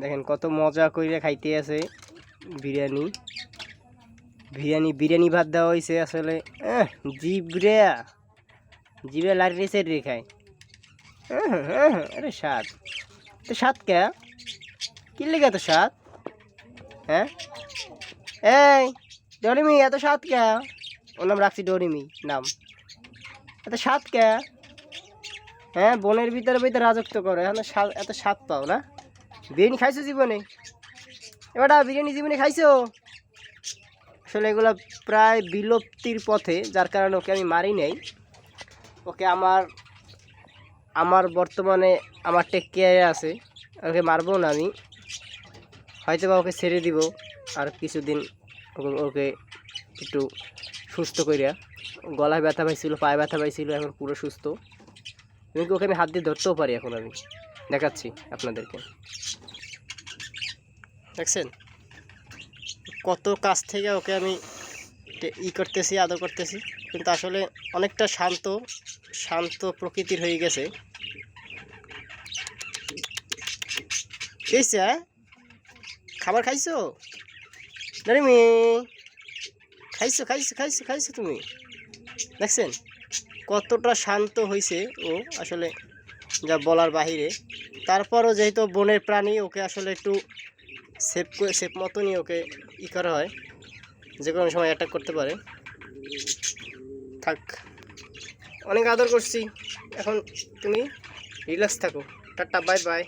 দেখেন কত মজা কইরা খাইতে আছে বিরিয়ানি। বিরিয়ানি বিরিয়ানি ভাত দেওয়া হয়েছে আসলে জিবরে জিবে লাড়ি রে খায়। আরে স্বাদ। তো স্বাদ কে? কি লেগে এত স্বাদ? হ্যাঁ? এই, ডরিমি, এত স্বাদ কে? ওর নাম রাখছি ডরিমি, নাম। এত স্বাদ কে? হ্যাঁ বনের ভিতরে ভিতরে রাজত্ব করে, এখন এত স্বাদ পাও না? বিরিয়ানি খাইছো জীবনে? এবারটা বিরিয়ানি জীবনে খাইছো? আসলে এগুলো প্রায় বিলুপ্তির পথে, যার কারণে ওকে আমি মারি নাই। ওকে আমার আমার বর্তমানে আমার টেক কেয়ারে আছে। ওকে মারবো না আমি। হয়তো বা ওকে ছেড়ে দিব, আর কিছুদিন ওকে- একটু সুস্থ করিয়া গলায় ব্যথা পাইছিল, পায়ে ব্যথা পাইছিল, এখন পুরো সুস্থ। এমনকি ওকে আমি হাত দিয়ে ধরতেও পারি এখন আমি। দেখাচ্ছি আপনাদেরকে। দেখছেন? কত কাছ থেকে ওকে আমি ই করতেছি, আদর করতেছি। কিন্তু আসলে অনেকটা শান্ত শান্ত প্রকৃতির হয়ে গেছে। খেয়েছে হ্যাঁ? খাবার খাইছো? মি খাইছো খাইছো খাইছো খাইছো তুমি। দেখছেন? কতটা শান্ত হয়েছে ও আসলে। যা বলার বাহিরে। তারপরও যেহেতু বনের প্রাণী, ওকে আসলে একটু সেফ করে সেফ মতনই ওকে ই করা হয়। যে কোনো সময় অ্যাটাক করতে পারে। থাক, অনেক আদর করছি। এখন তুমি রিল্যাক্স থাকো। Tata bye bye